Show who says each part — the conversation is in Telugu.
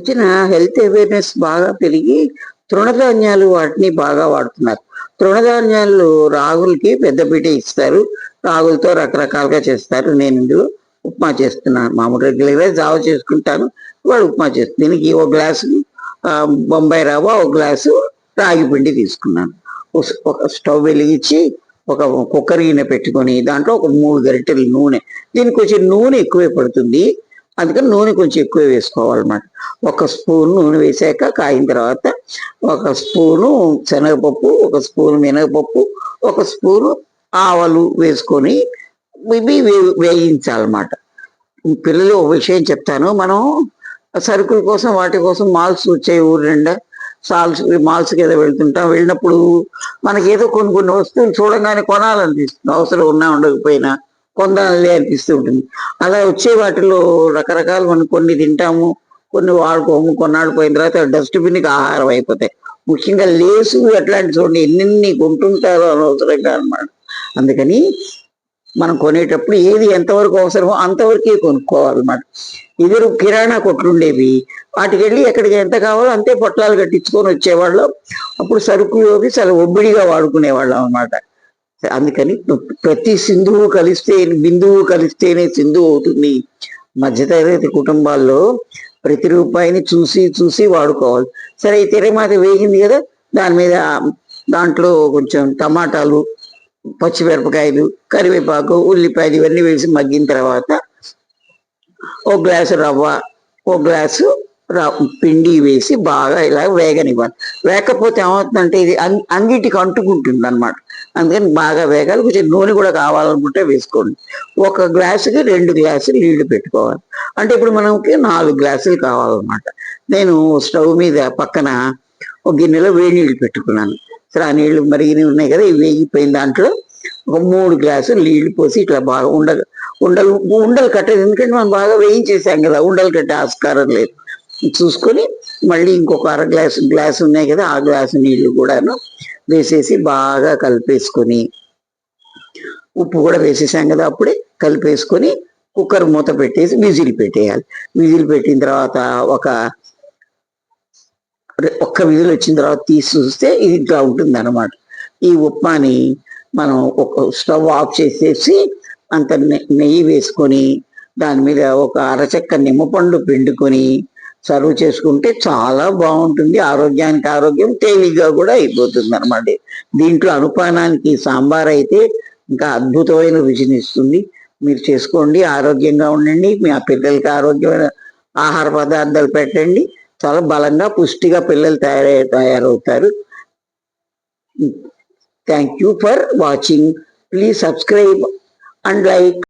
Speaker 1: వచ్చిన హెల్త్ అవేర్నెస్ బాగా పెరిగి తృణధాన్యాలు వాటిని బాగా వాడుతున్నారు. తృణధాన్యాలు రాగులకి పెద్దపీట ఇస్తారు. రాగులతో రకరకాలుగా చేస్తారు. నేను ఇందులో ఉప్మా చేస్తున్నాను. మామూలు రెగ్యులర్గా జావ చేసుకుంటాను. వాడు ఉప్మా చేస్తాను దీనికి ఒక గ్లాసు బొంబాయి రవ్వ ఒక గ్లాసు రాగి పిండి తీసుకున్నాను. ఒక- స్టవ్ వెలిగించి ఒక కుక్కర్ గిన్నె పెట్టుకొని దాంట్లో ఒక మూడు గరిటెలు నూనె దీనికి కొంచెం నూనె ఎక్కువే పడుతుంది. అందుకని నూనె కొంచెం ఎక్కువ వేసుకోవాలన్నమాట. ఒక స్పూన్ నూనె వేసాక కాయిన తర్వాత ఒక స్పూను శనగపప్పు ఒక స్పూన్ మినగపప్పు ఒక స్పూను ఆవలు వేసుకొని ఇవి వే- వేయించాలన్నమాట. పిల్లలు ఒక విషయం చెప్తాను. మనం సరుకుల కోసం వాటి కోసం మాల్స్ వచ్చాయి ఊరు నిండా. సాల్స్ మాల్స్కి ఏదో వెళ్తుంటాం. వెళ్ళినప్పుడు మనకి ఏదో కొన్ని కొన్ని వస్తువులు చూడంగానే కొనాలనిపిస్తుంది. అవసరం ఉన్నా ఉండకపోయినా. కొందాలే అనిపిస్తూ ఉంటుంది. అలా వచ్చే వాటిలో రకరకాలు మనం కొన్ని తింటాము కొన్ని వాడుకోము కొన్నాళ్ళు పోయిన తర్వాత డస్ట్బిన్కి ఆహారం అయిపోతాయి. ముఖ్యంగా లేసు అట్లాంటి చూడండి ఎన్నెన్ని కొంటుంటారో అనవసరంగా అనమాట. అందుకని మనం కొనేటప్పుడు ఏది ఎంతవరకు అవసరమో అంతవరకే కొనుక్కోవాలన్నమాట. ఎదురు కిరాణా కొట్లు ఉండేవి. వాటికి వెళ్ళి ఎక్కడికి ఎంత కావాలో అంతే పొట్లాలు కట్టించుకొని వచ్చేవాళ్ళం. అప్పుడు సరుకులోకి చాలా ఒబ్బిడిగా వాడుకునేవాళ్ళం అనమాట అందుకని ప్రతి సింధువు కలిస్తే బిందువు కలిస్తేనే సింధువు అవుతుంది. మధ్యతరగతి కుటుంబాల్లో ప్రతి రూపాయిని చూసి చూసి వాడుకోవాలి. సరే ఈ తెరమాత వేగింది కదా దాని మీద దాంట్లో కొంచెం టమాటాలు పచ్చిమిరపకాయలు కరివేపాకు ఉల్లిపాయలు ఇవన్నీ వేసి మగ్గిన తర్వాత ఒక గ్లాసు రవ్వ ఒక గ్లాసు పిండి వేసి బాగా ఇలా వేగనివ్వాలి. వేకపోతే ఏమవుతుందంటే ఇది అం- అంగిటికి అంటుకుంటుంది అనమాట అందుకని బాగా వేగాలి. కొంచెం నూనె కూడా కావాలనుకుంటే వేసుకోండి. ఒక గ్లాసుకి రెండు గ్లాసులు నీళ్ళు పెట్టుకోవాలి. అంటే ఇప్పుడు మనకి నాలుగు గ్లాసులు కావాలన్నమాట. నేను స్టవ్ మీద పక్కన ఒక గిన్నెలో వేడి నీళ్ళు పెట్టుకున్నాను. సరే ఆ నీళ్ళు మరిగినవి ఉన్నాయి కదా ఇవి వేగిపోయిన దాంట్లో ఒక మూడు గ్లాసులు నీళ్ళు పోసి ఇట్లా బాగా ఉండ ఉండలు ఉండలు కట్టేది. ఎందుకంటే మనం బాగా వేయించేసాం కదా ఉండలు కట్టే ఆస్కారం లేదు. చూసుకొని మళ్ళీ ఇంకొక అర గ్లాసు గ్లాసు ఉన్నాయి కదా ఆ గ్లాసు నీళ్ళు కూడాను వేసేసి బాగా కలిపేసుకొని ఉప్పు కూడా వేసేసాం కదా అప్పుడే కలిపేసుకొని కుక్కర్ మూత పెట్టేసి విజిల్ పెట్టేయాలి. విజిల్ పెట్టిన తర్వాత ఒక ఒక్క విజిల్ వచ్చిన తర్వాత తీసి చూస్తే ఇది ఇట్లా ఉంటుంది అనమాట ఈ ఉప్మాని మనం ఒక స్టవ్ ఆఫ్ చేసేసి అంత నెయ్యి వేసుకొని దాని మీద ఒక అరచెక్క నిమ్మపండు పిండుకొని సర్వ్ చేసుకుంటే చాలా బాగుంటుంది. ఆరోగ్యానికి ఆరోగ్యం తేలిగ్గా కూడా అయిపోతుంది అనమాట దీంట్లో అనుపానానికి సాంబార్ అయితే ఇంకా అద్భుతమైన రుచిని ఇస్తుంది. మీరు చేసుకోండి ఆరోగ్యంగా ఉండండి మీ ఆ పిల్లలకి ఆరోగ్యమైన ఆహార పదార్థాలు పెట్టండి. చాలా బలంగా పుష్టిగా పిల్లలు తయారై తయారవుతారు. Thank you for watching please subscribe and like